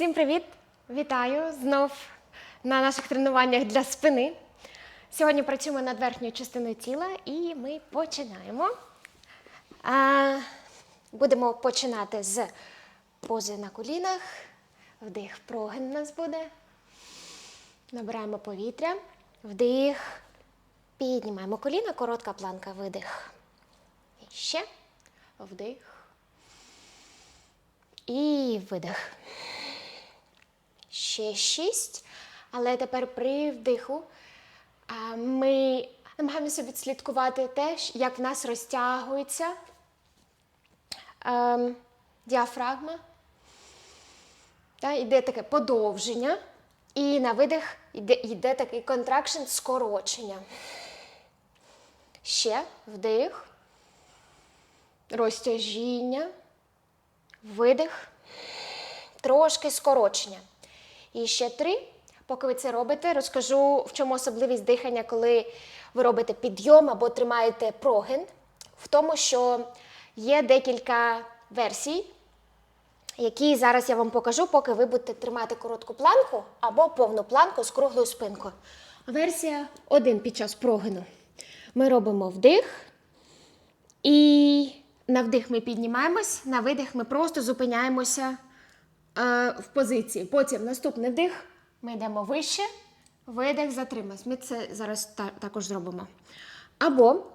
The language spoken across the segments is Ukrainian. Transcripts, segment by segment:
Всім привіт! Вітаю знов на наших тренуваннях для спини. Сьогодні працюємо над верхньою частиною тіла і ми починаємо. Будемо починати з пози на колінах. Вдих, прогин у нас буде. Набираємо повітря. Вдих. Піднімаємо коліна, коротка планка, видих. І ще. Вдих. І видих. Ще шість. Але тепер при вдиху ми намагаємося відслідкувати те, як в нас розтягується ем, діафрагма. Йде таке подовження. І на видих йде, йде такий контракшн скорочення. Ще вдих. Розтяжіння. Видих. Трошки скорочення. І ще три. Поки ви це робите, розкажу, в чому особливість дихання, коли ви робите підйом або тримаєте прогин. В тому, що є декілька версій, які зараз я вам покажу, поки ви будете тримати коротку планку або повну планку з круглою спинкою. Версія 1 під час прогину. Ми робимо вдих. І на вдих ми піднімаємось, на видих ми просто зупиняємося е, в позиції. Потім наступний вдих, ми йдемо вище, видих, затримаємось. Ми це зараз та- також зробимо. Або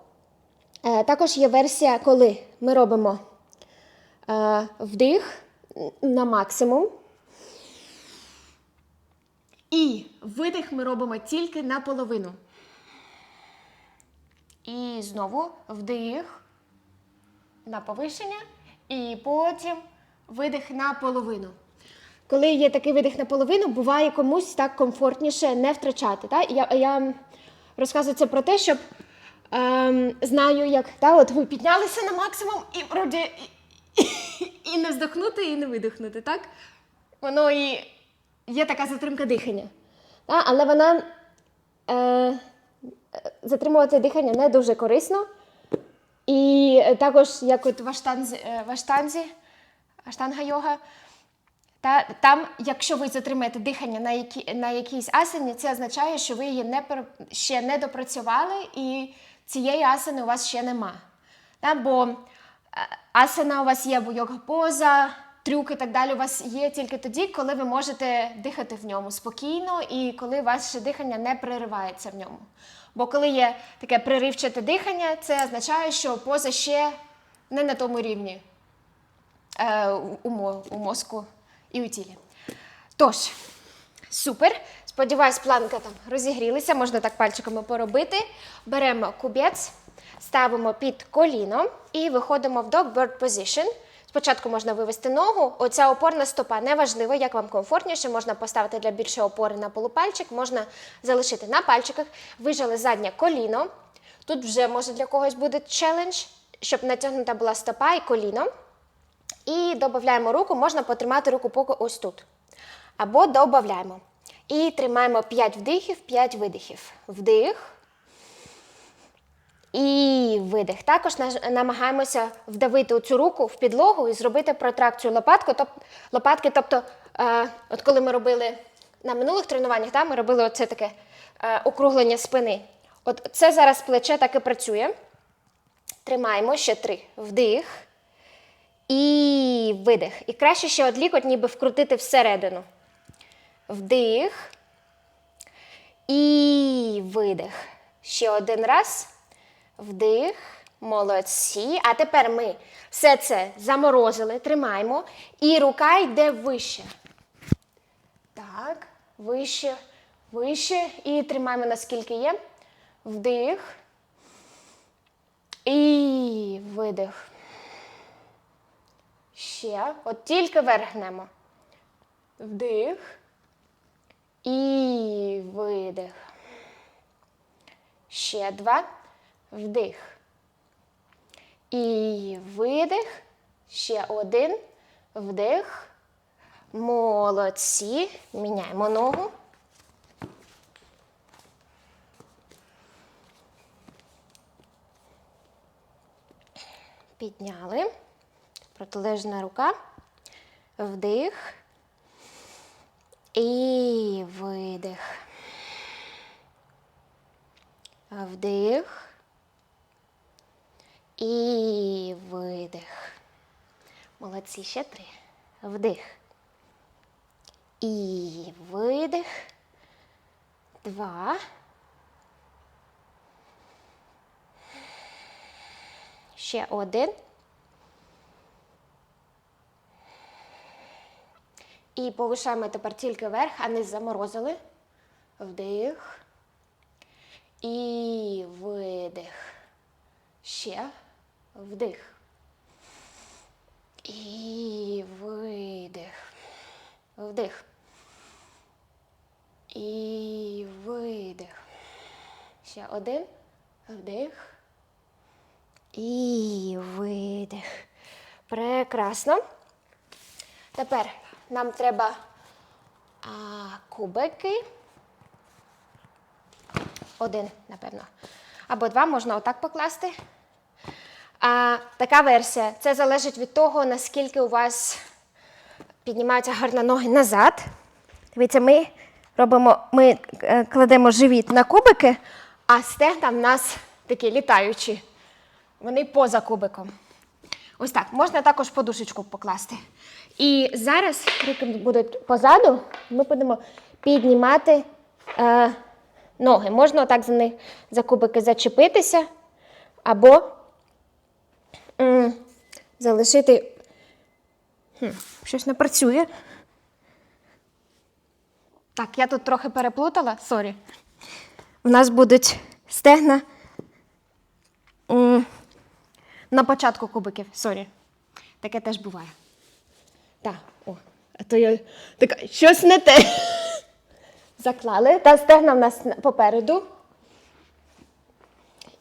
е, також є версія, коли ми робимо е, вдих на максимум. І видих ми робимо тільки наполовину. І знову вдих на повищення, і потім видих на половину. Коли є такий видих на половину, буває комусь так комфортніше не втрачати. Та? Я, я розказую це про те, щоб ем, знаю, як та, от ви піднялися на максимум і вроді і, і не вздохнути, і не видихнути. Так? Воно і є така затримка дихання. Та? Але вона е, затримувати дихання не дуже корисно. І також, як от в аштанзі, е, в аштанзі аштанга йога, та, там, якщо ви затримаєте дихання на, які, на якійсь асані, це означає, що ви її не, ще не допрацювали і цієї асани у вас ще нема. Та, бо е, асана у вас є, поза, трюк і так далі у вас є тільки тоді, коли ви можете дихати в ньому спокійно і коли ваше дихання не переривається в ньому. Бо коли є таке приривчате дихання, це означає, що поза ще не на тому рівні е, у, у мозку і у тілі. Тож, супер. Сподіваюсь, планка там розігрілася, можна так пальчиками поробити. Беремо кубець, ставимо під коліно і виходимо в dog bird position. Спочатку можна вивести ногу. Оця опорна стопа неважливо, як вам комфортніше. Можна поставити для більшої опори на полупальчик, можна залишити на пальчиках. Вижали заднє коліно. Тут вже може для когось буде челендж, щоб натягнута була стопа і коліно. І додаємо руку, можна потримати руку поки ось тут. Або додаємо. І тримаємо 5 вдихів, 5 видихів. Вдих. І видих. Також намагаємося вдавити цю руку в підлогу і зробити протракцію лопатку, топ, лопатки. Тобто, е, от коли ми робили на минулих тренуваннях, та, ми робили оце таке е, округлення спини. От це зараз плече так і працює. Тримаємо ще три. Вдих. І видих. І краще ще от лікоть ніби вкрутити всередину. Вдих. І видих. Ще один раз. Вдих. Молодці. А тепер ми все це заморозили, тримаємо. І рука йде вище. Так, вище, вище. І тримаємо наскільки є. Вдих. І видих. Ще. От тільки вверх гнемо. Вдих. І видих. Ще два. Вдих. І видих. Ще один. Вдих. Молодці. Міняємо ногу. Підняли. Протилежна рука. Вдих. І видих. Вдих. І видих. Молодці, ще три. Вдих. І видих. Два. Ще один. І повишаємо тепер тільки вверх, а не заморозили. Вдих. І видих. Ще. Вдих. І видих. Вдих. І видих. Ще один. Вдих. І видих. Прекрасно. Тепер нам треба а, кубики. Один, напевно. Або два можна отак покласти. А, така версія. Це залежить від того, наскільки у вас піднімаються гарно ноги назад. Дивіться, ми робимо, ми е, кладемо живіт на кубики, а стегна в нас такі літаючі. Вони поза кубиком. Ось так. Можна також подушечку покласти. І зараз руки будуть позаду, ми будемо піднімати е, ноги. Можна отак за них за кубики зачепитися, або м, залишити. Хм, щось не працює. Так, я тут трохи переплутала, сорі. У нас будуть стегна на початку кубиків, сорі. Таке теж буває. Так, о, а то я така, щось не те. Заклали. Та стегна в нас попереду.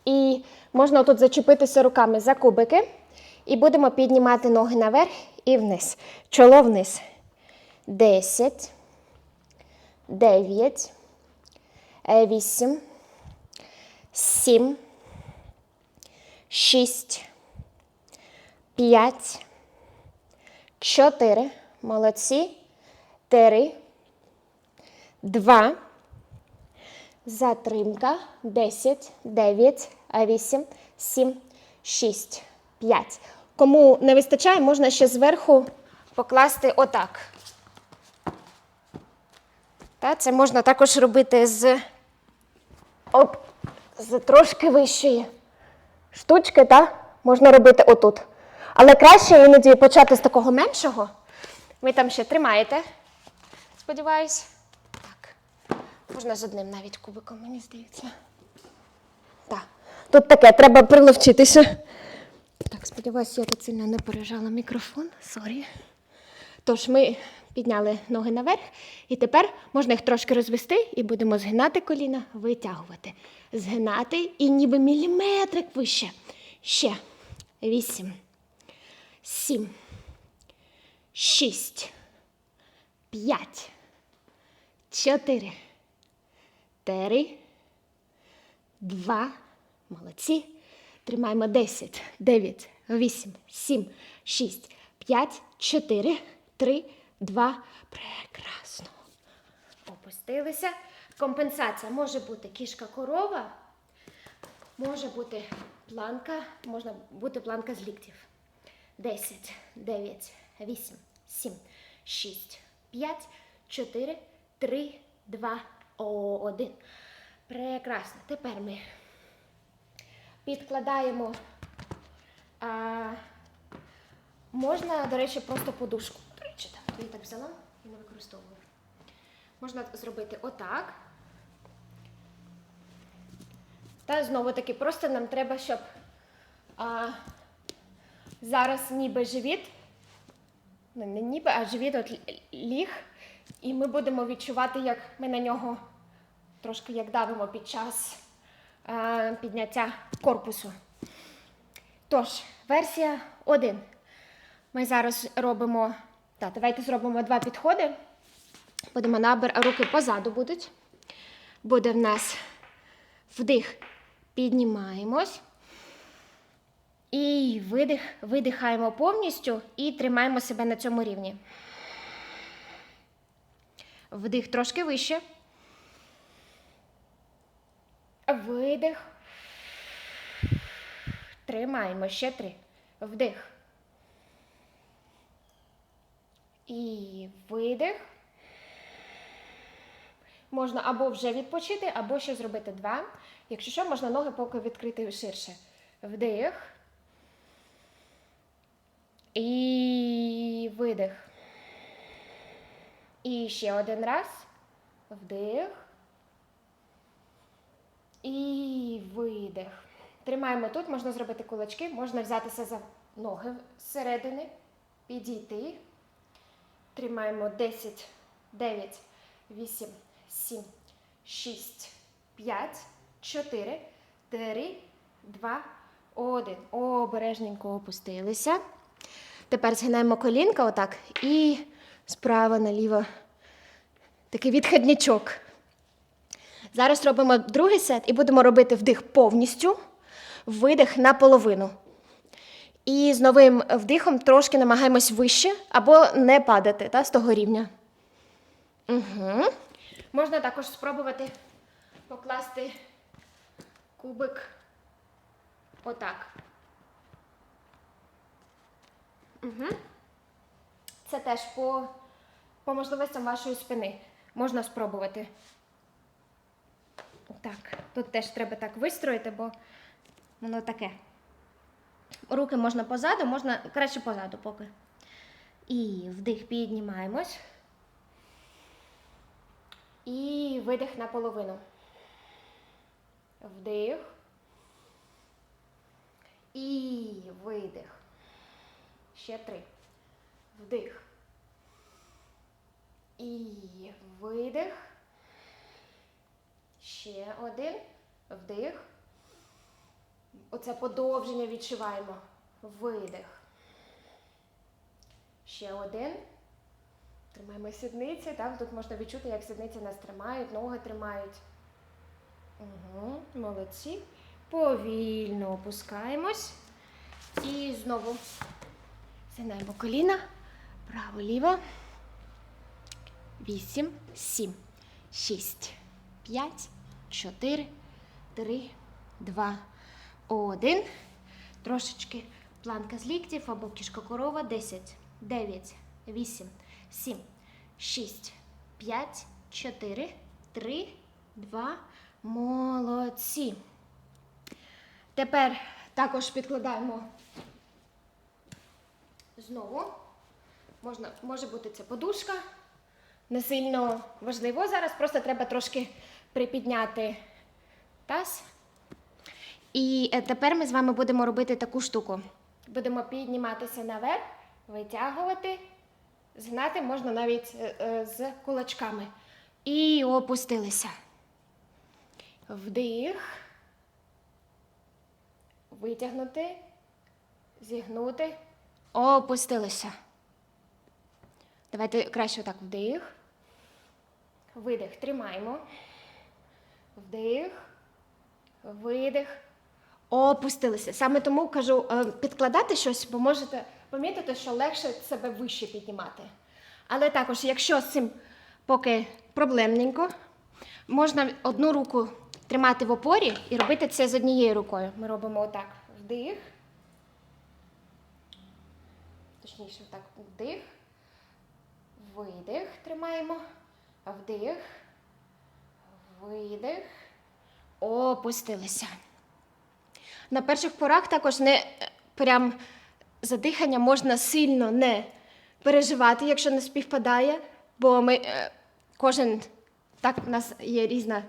І можна тут зачепитися руками за кубики. І будемо піднімати ноги наверх і вниз. Чоло вниз. Десять. Дев'ять. е, Вісім. Сім. Шість. Чотири. Молодці. Три. Два. Затримка. Десять. Дев'ять. а Вісім. Сім. Шість. П'ять. Кому не вистачає, можна ще зверху покласти отак. Та, це можна також робити з, оп, з трошки вищої штучки, та? можна робити отут. Але краще іноді почати з такого меншого. Ви там ще тримаєте. Сподіваюсь. Так. Можна з одним навіть кубиком, мені здається. Так. Тут таке, треба приловчитися. Так, сподіваюся, я тут сильно не пережала мікрофон. Сорі. Тож ми підняли ноги наверх, і тепер можна їх трошки розвести і будемо згинати коліна, витягувати. Згинати і ніби міліметрик вище. Ще. Вісім. Сім. Шість. П'ять. Чотири. Три. Два. Молодці. Тримаємо 10, 9, 8, 7, 6, 5, 4, 3, 2. Прекрасно. Опустилися. Компенсація може бути кішка корова, може бути планка, можна бути планка з ліктів. 10, 9, 8, 7, 6, 5, 4, 3, 2, 1. Прекрасно. Тепер ми підкладаємо. А, можна, до речі, просто подушку. До речі, так, я так взяла і не використовую. Можна зробити отак. Та знову таки, просто нам треба, щоб а, зараз ніби живіт, ну не ніби, а живіт от ліг, і ми будемо відчувати, як ми на нього трошки як давимо під час е, підняття корпусу. Тож, версія 1. Ми зараз робимо. Так, давайте зробимо два підходи. Будемо набір, а руки позаду будуть. Буде в нас вдих, піднімаємось. І видих, видихаємо повністю і тримаємо себе на цьому рівні. Вдих трошки вище. Видих. Тримаємо ще три. Вдих. І видих. Можна або вже відпочити, або ще зробити два. Якщо що, можна ноги поки відкрити ширше. Вдих. І видих. І ще один раз. Вдих. І видих. Тримаємо тут, можна зробити кулачки, можна взятися за ноги зсередини, підійти. Тримаємо 10, 9, 8, 7, 6, 5, 4, 3, 2, 1. Обережненько опустилися. Тепер згинаємо колінка отак і справа наліво. Такий відходнячок. Зараз робимо другий сет і будемо робити вдих повністю, видих наполовину. І з новим вдихом трошки намагаємось вище або не падати та, з того рівня. Угу. Можна також спробувати покласти кубик отак. Угу. Це теж по, по можливостям вашої спини. Можна спробувати. Так, тут теж треба так вистроїти, бо воно таке. Руки можна позаду, можна краще позаду поки. І вдих піднімаємось. І видих наполовину. Вдих. І видих. Ще три. Вдих. І видих. Ще один. Вдих. Оце подовження відчуваємо. Видих. Ще один. Тримаємо сідниці. Там тут можна відчути, як сідниці нас тримають, ноги тримають. Угу, Молодці. Повільно опускаємось. І знову згинаємо коліна. Право, ліво. Вісім, сім, шість, п'ять, чотири, три, два, один. Трошечки планка з ліктів або кішка корова. Десять, дев'ять, вісім, сім, шість, п'ять, чотири, три, два. Молодці. Тепер також підкладаємо знову. Можна, може бути це подушка. Не сильно важливо зараз, просто треба трошки припідняти таз. І е, тепер ми з вами будемо робити таку штуку. Будемо підніматися наверх, витягувати, згнати можна навіть е, е, з кулачками. І опустилися. Вдих. Витягнути, зігнути, опустилися. Давайте краще отак вдих. Видих. Тримаємо. Вдих. Видих. Опустилися. Саме тому кажу е, підкладати щось, бо можете помітити, що легше себе вище піднімати. Але також, якщо з цим поки проблемненько, можна одну руку тримати в опорі і робити це з однією рукою. Ми робимо отак. Вдих. Точніше, отак. Вдих. Видих. Тримаємо. Вдих. Видих. Опустилися. На перших порах також не е, прям за дихання можна сильно не переживати, якщо не співпадає, бо ми е, кожен так в нас є різна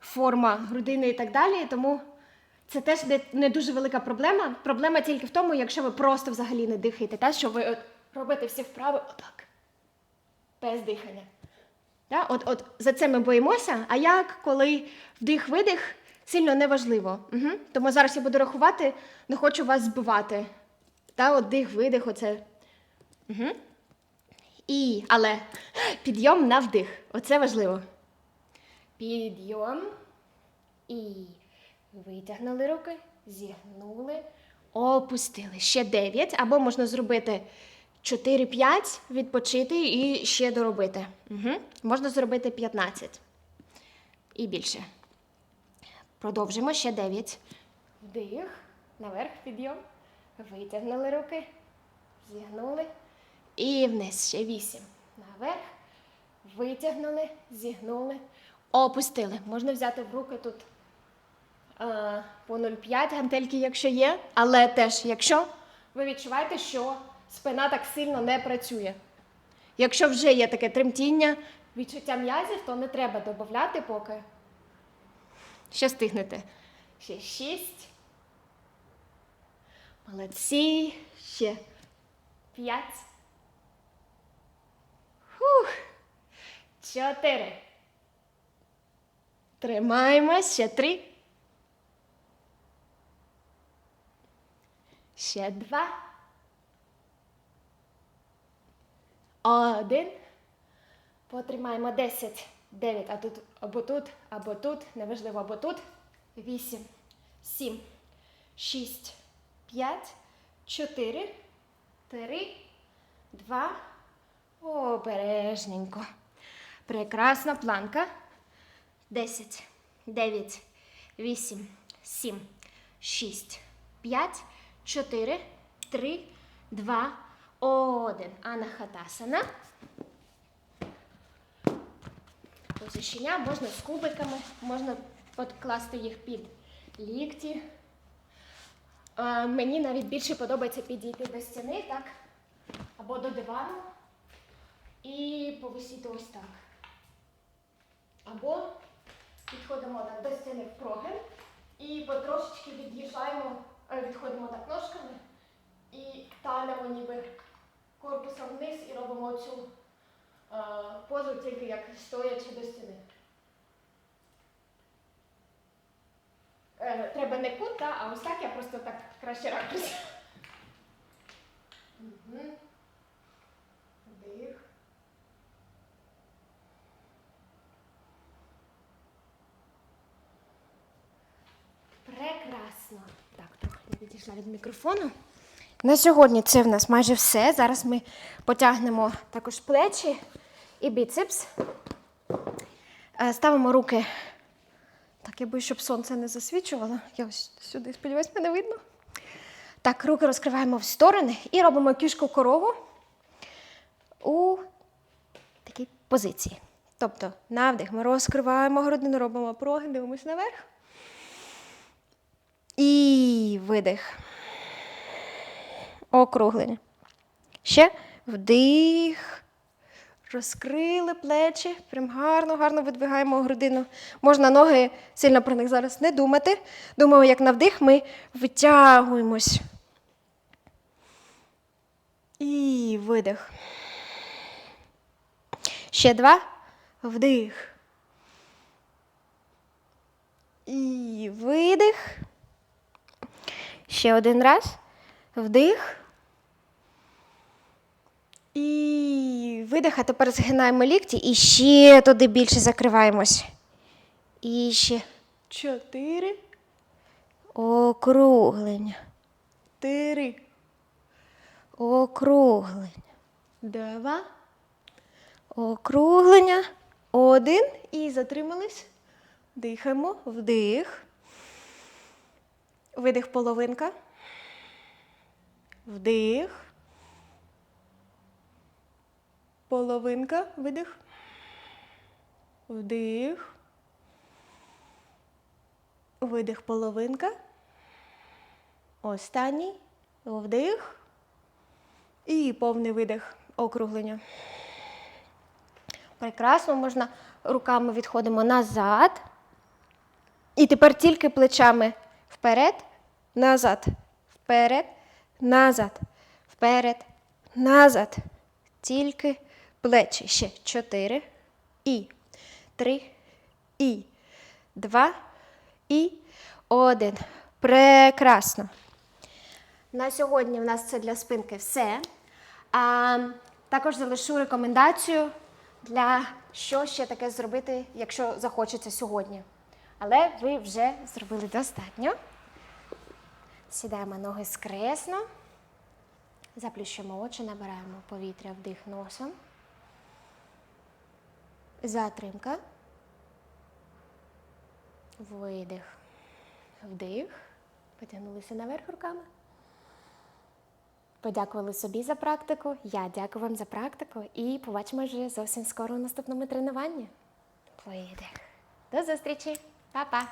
форма грудини і так далі. Тому це теж не, дуже велика проблема. Проблема тільки в тому, якщо ви просто взагалі не дихаєте, та, що ви от, робите всі вправи отак, без дихання. Да? От, от за це ми боїмося. А як, коли вдих-видих, сильно неважливо. Угу. Тому зараз я буду рахувати, не хочу вас збивати. Та, от дих-видих, оце. Угу. І, але підйом на вдих. Оце важливо. Підйом. І витягнули руки, зігнули, опустили. Ще дев'ять. Або можна зробити 4-5 відпочити і ще доробити. Угу. Можна зробити 15 і більше. Продовжимо ще 9. Вдих, наверх, підйом. Витягнули руки, зігнули. І вниз ще 8. Наверх. Витягнули, зігнули, опустили. Можна взяти в руки тут по 0,5 гантельки, якщо є, але теж, якщо ви відчуваєте, що спина так сильно не працює. Якщо вже є таке тремтіння, відчуття м'язів, то не треба додати поки. Ще встигнете. Ще 6. Молодці. Ще 5. Фух. Чотири. Тримаємось. Ще три. Ще два. Один. Потримаємо десять. Дев'ять. А тут або тут, або тут. Неважливо, або тут. Вісім. Сім. Шість. П'ять. Чотири. Три. Два. Обережненько. Прекрасна планка. 10, 9, 8, 7, 6, 5, 4, 3, 2, 1. Анахатасана. Позичення можна з кубиками, можна підкласти їх під лікті. Е, мені навіть більше подобається підійти до стіни, так? Або до дивану і повисіти ось так. Або підходимо так до стіни в прогин і потрошечки від'їжджаємо, відходимо так ножками і талямо ніби корпусом вниз і робимо цю е, позу тільки як стоячи до стіни. Е, треба не кут, а ось так я просто так краще ракурс. Мгм. Вдих. Прекрасно. Так, трохи я відійшла від мікрофону. На сьогодні це в нас майже все. Зараз ми потягнемо також плечі і біцепс. Е, Ставимо руки. Так, я щоб сонце не засвічувало. Я ось сюди, сподіваюсь, мене видно. Так, руки розкриваємо в сторони і робимо кішку корову у такій позиції. Тобто, на вдих ми розкриваємо грудину, робимо прогин, дивимося наверх. І видих. Округлення. Ще вдих. Розкрили плечі. Прям гарно, гарно видвигаємо грудину. Можна ноги сильно про них зараз не думати. Думаю, як на вдих ми витягуємось. І видих. Ще два. Вдих. І видих. Ще один раз. Вдих. І видих, а тепер згинаємо лікті і ще туди більше закриваємось. І ще чотири. Округлення. Три. Округлення. Два. Округлення. Один. І затримались. Дихаємо. Вдих. Видих половинка. Вдих. Половинка. Видих. Вдих. Видих половинка. Останній. Вдих. І повний видих округлення. Прекрасно, можна руками відходимо назад. І тепер тільки плечами вперед, назад, вперед, назад, вперед, назад. Тільки плечі. Ще чотири. І три. І два. І один. Прекрасно. На сьогодні в нас це для спинки все. А, також залишу рекомендацію для що ще таке зробити, якщо захочеться сьогодні. Але ви вже зробили достатньо. Сідаємо ноги скресно. Заплющимо очі, набираємо повітря, вдих носом. Затримка. Видих. Вдих. Потягнулися наверх руками. Подякували собі за практику. Я дякую вам за практику і побачимо вже зовсім скоро у наступному тренуванні. Видих. До зустрічі. Па-па.